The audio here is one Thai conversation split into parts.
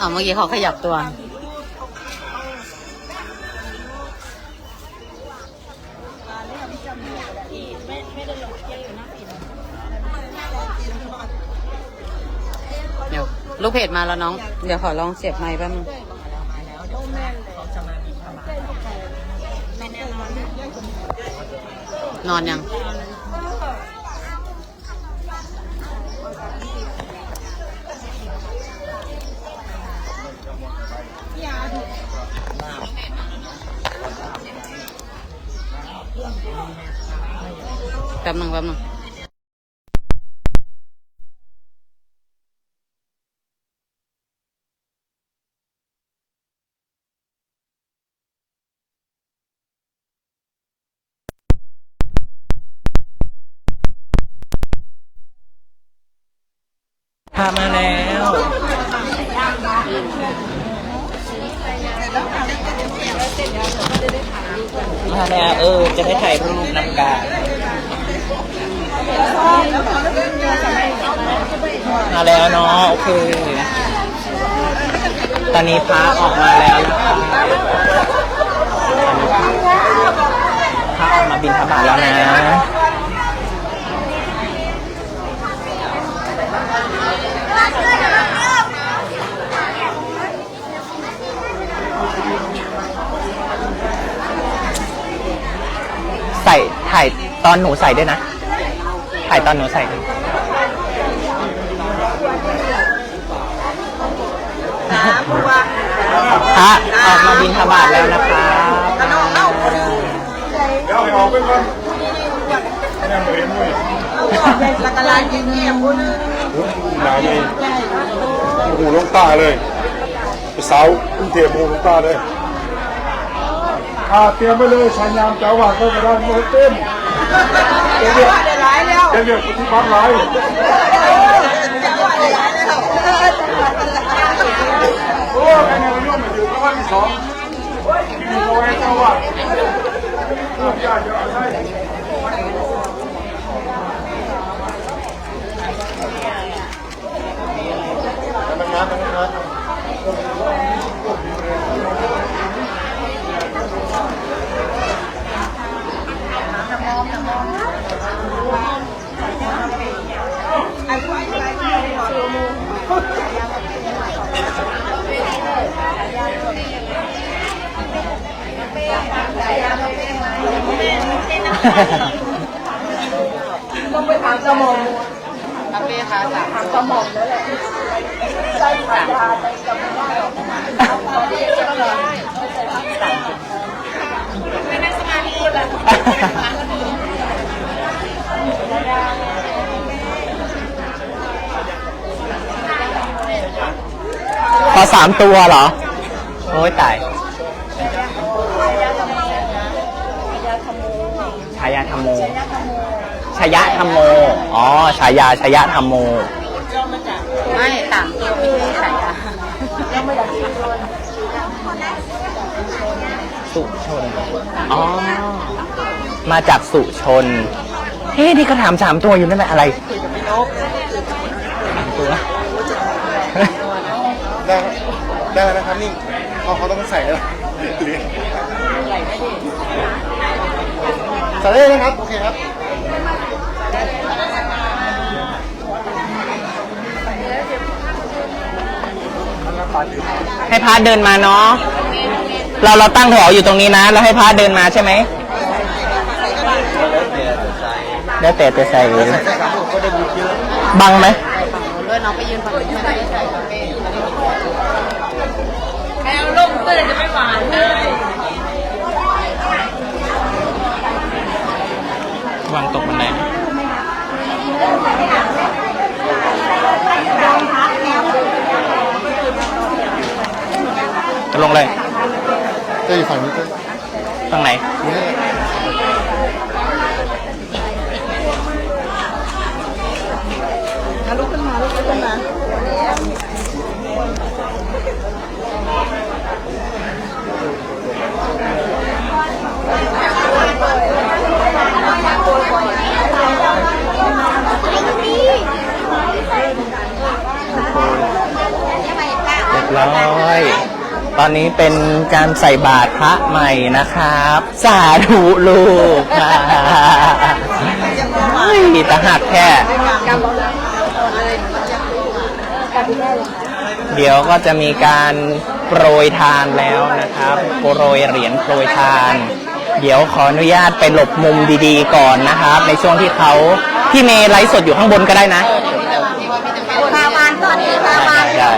อ๋อเมื่อกี้เขาขยับตัว เดี๋ยวลูกเพจมาแล้วน้อง เดี๋ยวขอลองเสียบไมค์แป๊บนึงนอนยัง ป๊บนึงแป๊บนึงพามาแล้วมาแล้วเออ จะได้ถ่ายรูปนำกัน มาแล้วเนาะโอเค ตอนนี้พระออกมาแล้วนะคะพระออกมาบินทบาทแล้วนะใส่ถ่ายตอนหนูใส่ด้วยนะ ถ่ายตอนหนูใส่ด้วยพระออกมาบินทบาทแล้วนะครับเดี๋ยวให้ออกไปก่อนแม่เห็นด้วยละกะลากินเนี่ยพูดหนาใหญ่หูลงตาเลยไปสาวกรุงเทพหูลงตาเลยอ่าเตรียมไปเลยชันยามเจ้าว่าก็กระดานมือเต้นเดี๋ยวเดี๋ย วได้ร้ายแล้วเดี๋ยวเดี๋ยวที่บ้านร้ายโอ้ยแม่เราโยมมาอยู่ก็ว่าที่สองอยู่ตัวเอเจ้าว่าเพื่อนญาติจะเอาใช่มันงานมันงาน ต้องไปถามสมองรับเป้ค่ะสามถามสมองแล้วแหละใจขายาใจจำไม่ได้หรอกตอนนี้จะเหรอขอสามตัวเหรอ โอ้ยตาย ชายา ธรรมโมชายะธรรมโม อ๋อชายาชายะธรรมโม ไม่สามตัวไม่ใช่ฉายาสุชน อ๋อ มาจากสุชน เฮ้นี่ก็ถามสามตัวอยู่นั่นแหละอะไรสามตัว ได้ได้แล้วนะครับนี่เขาเขาต้องใส่แล้วเหรียญใส่ได้เลยนะครับ โอเคครับให้พาเดินมาเนาะ เราเราตั้งแถวอยู่ตรงนี้นะแล้วให้พาเดินมาใช่ไหมแล้วแต่จะใส่บังไหมด้วยน้องไปยืนฝั่งนู้นไม่ได้ใส่รับเป้แมวล่มเพื่อนจะไม่หวานเลย วางตกบันไดจะ ลงเลยจะอยู่ฝั่งนี้ด้วยฝั่งไหนลุกขึ้นมาลุกขึ้นมา พ ร้อย ตอนนี้เป็นการใส่บาตรพระใหม่นะครับ สาธุลูกค่ะเฮ้ยตะหักแค่ เดี๋ยวก็จะมีการโปรยทานแล้วนะครับ โปรยเหรียญโปรยทาน เดี๋ยวขออนุญาตไปหลบมุมดีๆก่อนนะครับ ในช่วงที่เขาพี่เมย์ไลฟ์สดอยู่ข้างบนก็ได้นะปลาวานก่อนเลยปลาวานได้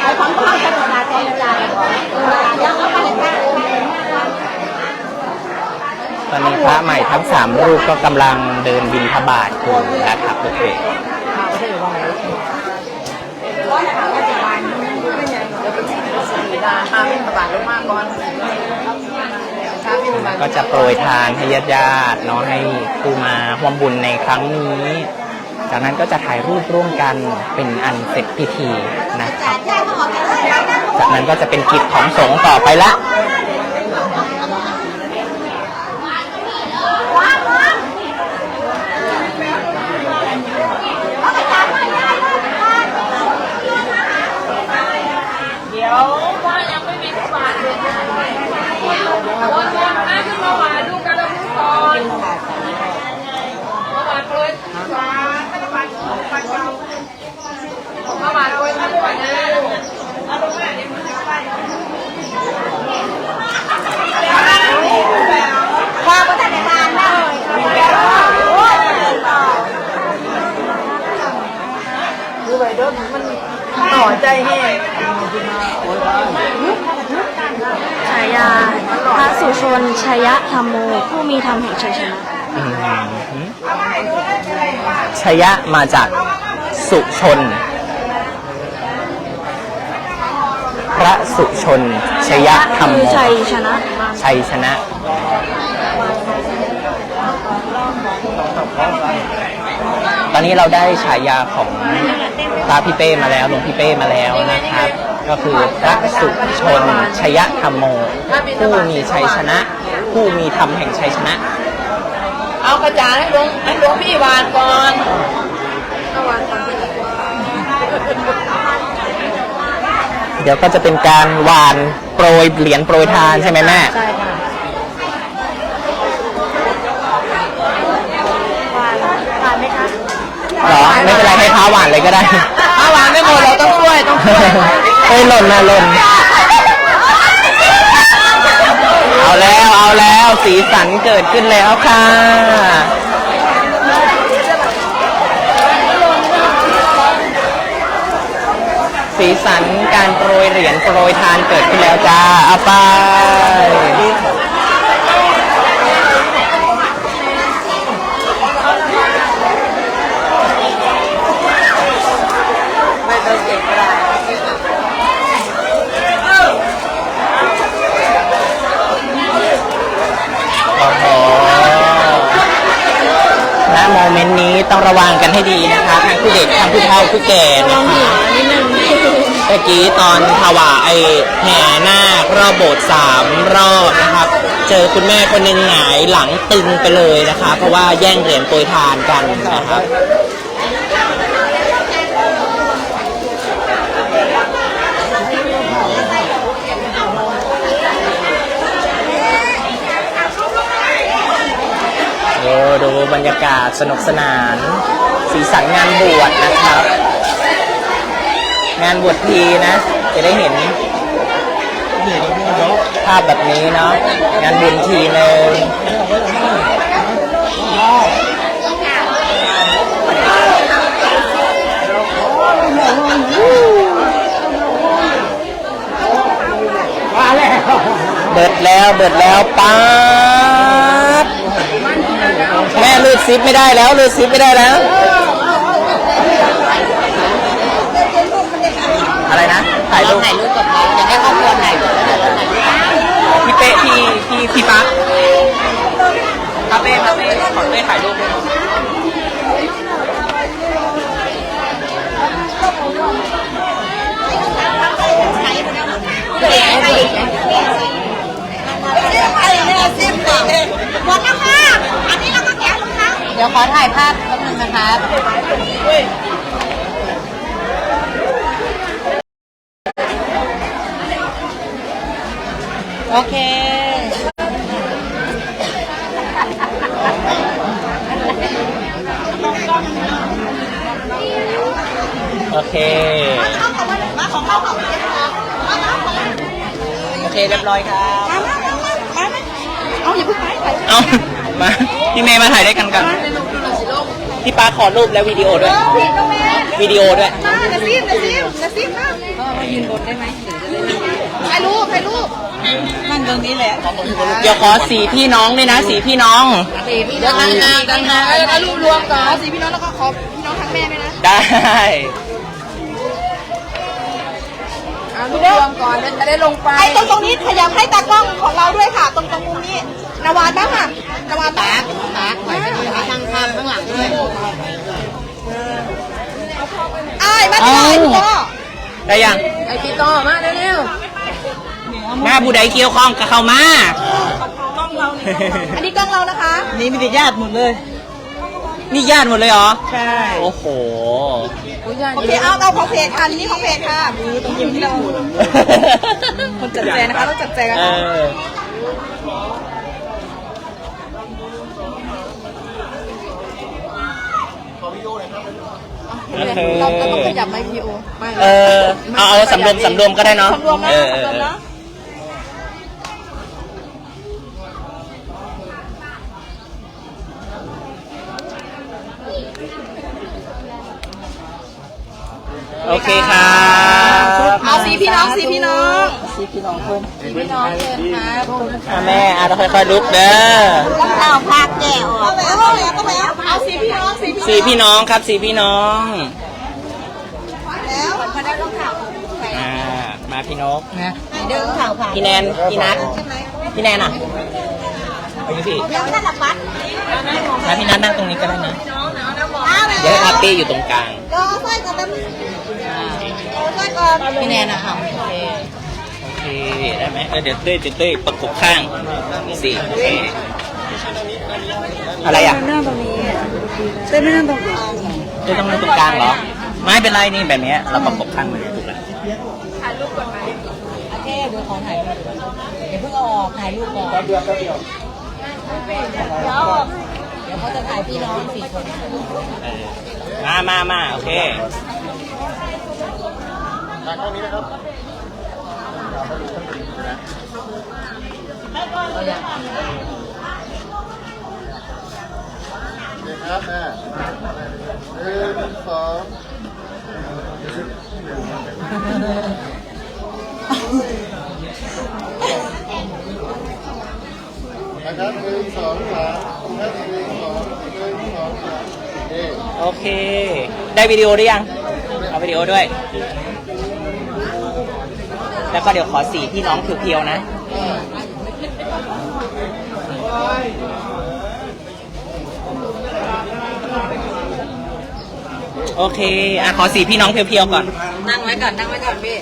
ไอ้ของพ่อขนาดนี้เลยยังไม่ได้ ตอนนี้พระใหม่ทั้งสามรูปก็กำลังเดินบินทบาทอยู่นะครับโอเคก็จะโปรยทานให้ญาติญาติๆเนาะให้ผู้มาร่วมบุญในครั้งนี้ จากนั้นก็จะถ่ายรูปร่วมกันเป็นอันเสร็จพิธีนะครับ จากนั้นก็จะเป็นกิจของสงฆ์ต่อไปละ พ่อก็จะได้ทานได้ต่อใจแห้งฉายาพระสุชนชยธรรมโมผู้มีธรรมแห่งชัยชนะ อืม ชยะมาจากสุชน พระสุชน ชยะธรรมโมชัยชนะชัยชนะตอนนี้เราได้ฉายาของพระพี่เป้มาแล้วหลวงพี่เป้มาแล้วนะครับ ก็คือพระสุชนชยธรรมโม ผู้มีชัยชนะ ผู้มีธรรมแห่งชัยชนะ เอากระจาดให้หลวงให้หลวงพี่วานก่อนเดี๋ยวก็จะเป็นการหวานโปรยเหรียญโปรยทานใช่ไหมแม่ ใช่ค่ะผ่านไหมคะเหรอไม่เป็นไรให้พระหวานเลยก็ได้เอาวานไม่หมดเราต้องช่วยต้องช่วย เฮ้ยหล่นนะหล่นเอา แล้วเอาแล้วสีสันเกิดขึ้นแล้วค่ะ สีสันการโปรยเหรียญโปรยทานเกิดขึ้นแล้วจ้าเอาไป ไม่ต้องเก็บก็ได้ โอ้โหณโมเมนต์นี้ต้องระวัง กันให้ดีนะคะทั้งผู้เด็กทั้งผู้เฒ่าผู้แก่นะคะเมื่อกี้ตอนถวายไอแห่นาครอบโบสถ์สามรอบนะครับ เจอคุณแม่คนหนึ่งหงายหลังตึงไปเลยนะคะ เพราะว่าแย่งเหรียญโปรยทานกันนะครับโอ้ดูบรรยากาศสนุกสนาน สีสันงานบวชนะครับ งานบวชทีนะ จะได้เห็นภาพแบบนี้เนาะงานบุญทีหนึ่งเบิดแล้วเบิดแล้วป๊าดแม่ลืดซิปไม่ได้แล้วลืดซิปไม่ได้แล้ว อะไรนะถ่ายรูปถ่ายรูปกับเขาจะให้ครอบครัวถ่ายรูปแล้วเดี๋ยวเราถ่ายรูปพี่เป้พี่พี่พี่ปั๊กคาเป้คาเป้ขอเป้ถ่ายรูปด้วยหมดแล้วค่ะอันนี้เราก็แกะลงค่ะเดี๋ยวขอถ่ายภาพแป๊บนึงนะครับ โอเค โอเค โอเค เรียบร้อยครับ เอาอย่าเพิ่งไปไปเอามา พี่เมย์มาถ่ายด้วยกันกัน พี่ป้าขอรูปและวิดีโอด้วยผิดตรงแม่วิดีโอด้วย มาเดี๋ยวซิมเดี๋ยวซิมเดี๋ยวซิมนะมายืนบนได้ไหมถ่ายรูปถ่ายรูป นั่งตรงนี้แหละเดี๋ยวขอสีพี่น้องด้วยนะ สีพี่น้อง สี่พี่น้องกันนะแล้วรวมรวมก่อนสี่พี่น้องแล้วก็ขอพี่น้องทั้งแม่ด้วยนะได้เอารวมก่อนจะได้ลงไปไอ้ตรงตรงนี้ขยับให้ตากล้องของเราด้วยค่ะ ตรงตรงมุมนี้นาวานบ้างค่ะนาวานตากตากไปไปดูข้างข้างข้างหลังด้วยไอ้ายมาที่ไหนพี่ก็ได้ยังไอพี่ต่อมาเร็ว หน้าผู้ใดเกี่ยวข้องกับเข้ามา อันนี้กล้องเรานะคะๆนี่มีแต่ญาติหมดเลย นี่ญาติหมดเลยเหรอ ใช่โอ้โห โอเคเอาเอาของเพจค่ะนี่ของเพจค่ะต้องยิ้มที่เราคนจัดแจงนะคะต้องจัดแจงกันเออ เราเราต้องขยับไมค์พีโอไม่เออเอาเอาสำรวมสำรวมก็ได้เนาะสำรวมนะเออเออสำรวมเออนะ โอเคครับ เอา สีพี่น้องสีพี่น้องสีพี่น้องคนพี่น้องเชิญครับอะแม่อะเราค่อยๆลุกเด้อข้าวภาคแก้วเอาไปเอาไปเอาไปเอาสีพี่น้องสีพี่สีพี่น้องครับสีพี่น้องแล้วพนักต้องข่าวอ่ามาพี่นกนะเดินข่าวผ่านพี่แนนพี่นัทพี่แนนอะเอาพี่แล้วนั่นหลักบัตรแล้วพี่นัทนั่งตรงนี้ก็ได้นะเอาไปเดี๋ยวให้อาร์ตี้อยู่ตรงกลางก็ใส่กันแล้วใส่ก่อน พี่แนนอะค่ะโอเคโอเคได้ไหมเออเดี๋ยวเต้ยเดี๋ยวเต้ยประกบข้างสี่โอเคอะไรอะหน้าตรงนี้เต้นไม่นั่งตรงกลางเต้ยต้องนั่งตรงกลางเหรอ ไม่เป็นไรนี่แบบเนี้ยเราประกบข้างมือถูกแล้วโอเคเดี๋ยวขอถ่ายรูปเดี๋ยวเพิ่งเอาออกถ่ายรูปก่อนเดี๋ยวเขาจะถ่ายพี่น้องสี่คนเออมามามาโอเค ทางนี้นะครับแม่หนึ่งสองนะครับหนึ่งสองสามนะครับหนึ่งสองหนึ่งสองสามโอเค ได้วิดีโอหรือยัง เอาวิดีโอด้วย แล้วก็เดี๋ยวขอสีพี่น้องเพียวๆนะ โอเค อะขอสีพี่น้องเพียวๆก่อน นั่งไว้ก่อน นั่งไว้ก่อนพี่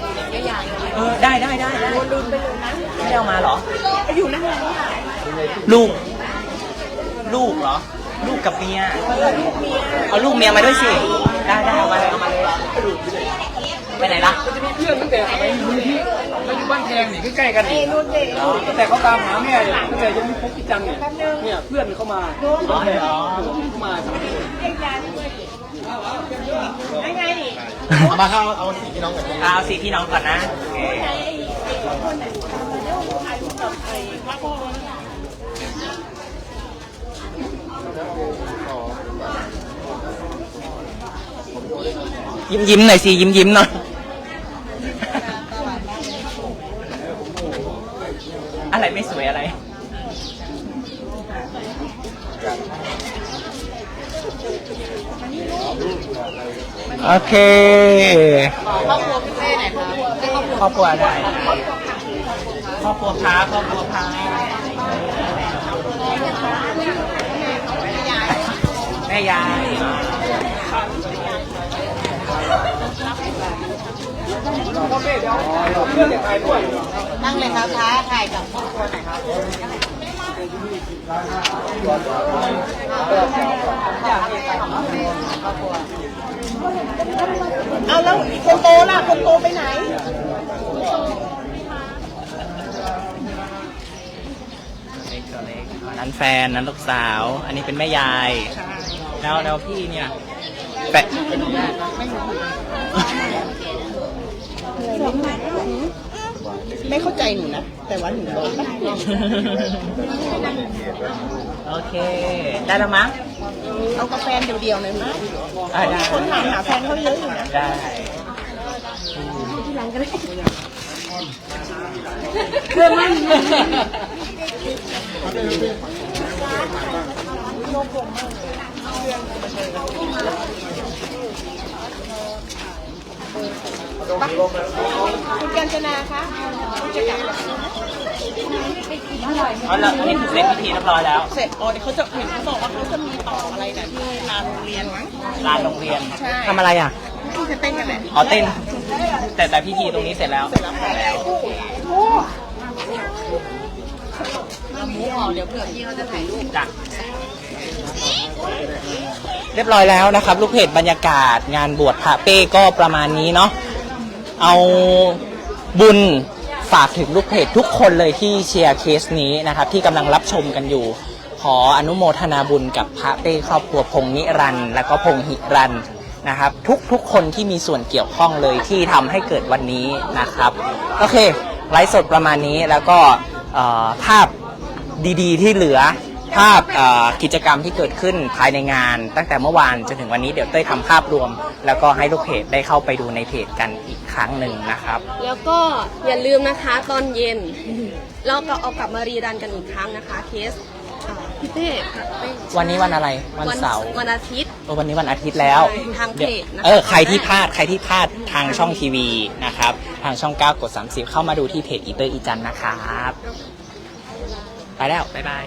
เออได้ได้ได้ได้ไม่ได้เอามาเหรอ อยู่นั่นลูก ลูกเหรอ ลูกกับเมียเอาลูกเมียมาด้วยสิ ได้ได้เอามาเลยเอามาเลยไปไหนล่ะเพื่อนตั้งแต่ บ้านแพงนี่ใกล้ๆกันนี่ตั้งแต่เขาตามหาแม่เนี่ยตั้งแต่ยังไม่พบพี่จังเนี่ยเนี่ยเพื่อนเขามาอยู่บ้านแพงเขามาสามคนเอามาเข้าเอาสีพี่น้องกันเอาสีพี่น้องก่อนนะโอเคยิ้มยิ้มๆหน่อยสิยิ้มยิ้มๆหน่อย อะไรไม่สวยอะไร โอเคครอบครัวพี่เป้ไหนคะครอบครัวได้ครอบครัวพาครอบครัวพาแม่ยายนั่งเลยครับท้าถ่ายกับครอบครัวไหนครับ เอาแล้วคนโตล่ะคนโตไปไหนอันนั้นแฟนนั้นลูกสาว อันนี้เป็นแม่ยาย แล้วแล้วพี่เนี่ยแปะไม่เข้าใจหนูนะ แต่ว่าหนูโดนโอเค ได้แล้วมั้งเอากาแฟนเดียวๆเลยมั้ยอะได้คนถามหาแฟนเขาเยอะอยู่นะได้ คุณกัญจนาคะคุณจะกลับเอาละอันนี้คือเสร็จพิธีเรียบร้อยแล้ว เสร็จอ๋อเดี๋ยวเขาจะเห็นเขาบอกว่าเขาจะมีต่ออะไรนะที่ลานโรงเรียนมั้งลานโรงเรียนใช่ทำอะไรอะที่จะเต้นกันแหละอ๋อเต้น แต่แต่พิธีตรงนี้เสร็จแล้วเสร็จแล้วค่ะหมูห่อเดี๋ยวเผื่อพี่เขาจะถ่ายรูปจ้ะ เรียบร้อยแล้วนะครับ ลูกเพจบรรยากาศงานบวชพระเป้ก็ประมาณนี้เนาะเอาบุญฝากถึงลูกเพจทุกคนเลยที่เชียร์เคสนี้นะครับ ที่กำลังรับชมกันอยู่ ขออนุโมทนาบุญกับพระเป้ครอบครัวพงนิรันต์และก็พงหิรันนะครับ ทุกทุกคนที่มีส่วนเกี่ยวข้องเลยที่ทำให้เกิดวันนี้นะครับ โอเคไลฟ์สดประมาณนี้แล้วก็ภาพดีๆ ที่เหลือ ภาพเอ่อกิจกรรมที่เกิดขึ้นภายในงาน ตั้งแต่เมื่อวานจนถึงวันนี้เดี๋ยวเต้ยทำภาพรวม แล้วก็ให้ลูกเพจได้เข้าไปดูในเพจกันอีกครั้งหนึ่งนะครับ แล้วก็อย่าลืมนะคะตอนเย็นเราก็เอากลับมารีรันกันอีกครั้งนะคะเคสอ่าพี่เต้ค่ะเต้วันนี้วันอะไรวันเสาร์วันอาทิตย์เออวันนี้วันอาทิตย์แล้วใช่ทางเพจนะคะเออใครที่พลาดใครที่พลาดทางช่องทีวีนะครับทางช่อง 9 กด 30 เข้ามาดูที่เพจอีเตอร์อีจันนะครับ ไปแล้ว บ๊ายบาย